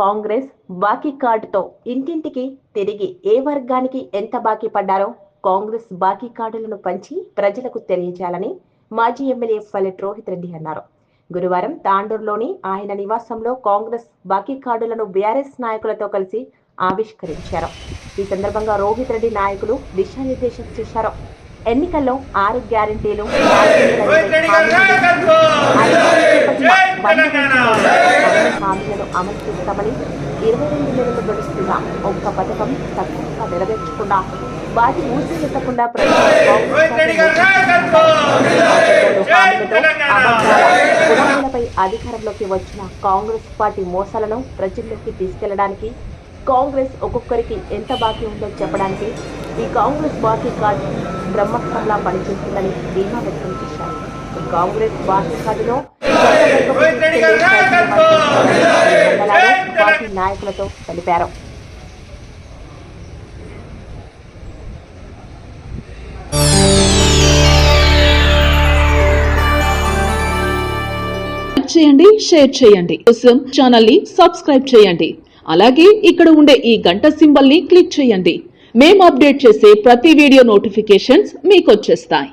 కాంగ్రెస్ బాకీ కార్డుతో ఇంటింటికి తిరిగి ఏ వర్గానికి ఎంత బాకీ పడ్డారో కాంగ్రెస్ బాకీ కార్డులను పంచి ప్రజలకు తెలియజేయాలని మాజీ ఎమ్మెల్యే ఫలెట్ రోహిత్ రెడ్డి అన్నారు. గురువారం తాండూరులోని ఆయన నివాసంలో కాంగ్రెస్ బాకీ కార్డులను బీఆర్ఎస్ నాయకులతో కలిసి ఆవిష్కరించారు. ఈ సందర్భంగా రోహిత్ రెడ్డి నాయకులు దిశానిర్దేశం చేశారు. ఎన్నికల్లో ఆరు గ్యారంటీలు హామీలను అమలు చేస్తామని ఇరవై రెండు నెలలు గడుస్తున్న ఒక్క పథకం సక్రమంగా నెరవేర్చకుండా వాటి చెప్పకుండా ప్రభుత్వంపై అధికారంలోకి వచ్చిన కాంగ్రెస్ పార్టీ మోసాలను ప్రజల్లోకి తీసుకెళ్ళడానికి కాంగ్రెస్ ఒక్కొక్కరికి ఎంత బాకీ ఉందో చెప్పడానికి ఈ కాంగ్రెస్ బాకీ కార్డు బ్రహ్మస్థంలా పనిచేస్తుందని ధీమా వ్యక్తం చేశారు. కాంగ్రెస్ బాకీ కార్డులో పార్టీ నాయకులతో తెలిపారు లైక్ చేయండి షేర్ చేయండి. కోసం ఛానల్ని సబ్స్క్రైబ్ చేయండి. అలాగే ఇక్కడ ఉండే ఈ గంట సింబల్ని క్లిక్ చేయండి. మేము అప్డేట్ చేసే ప్రతి వీడియో నోటిఫికేషన్స్ మీకు వచ్చేస్తాయి.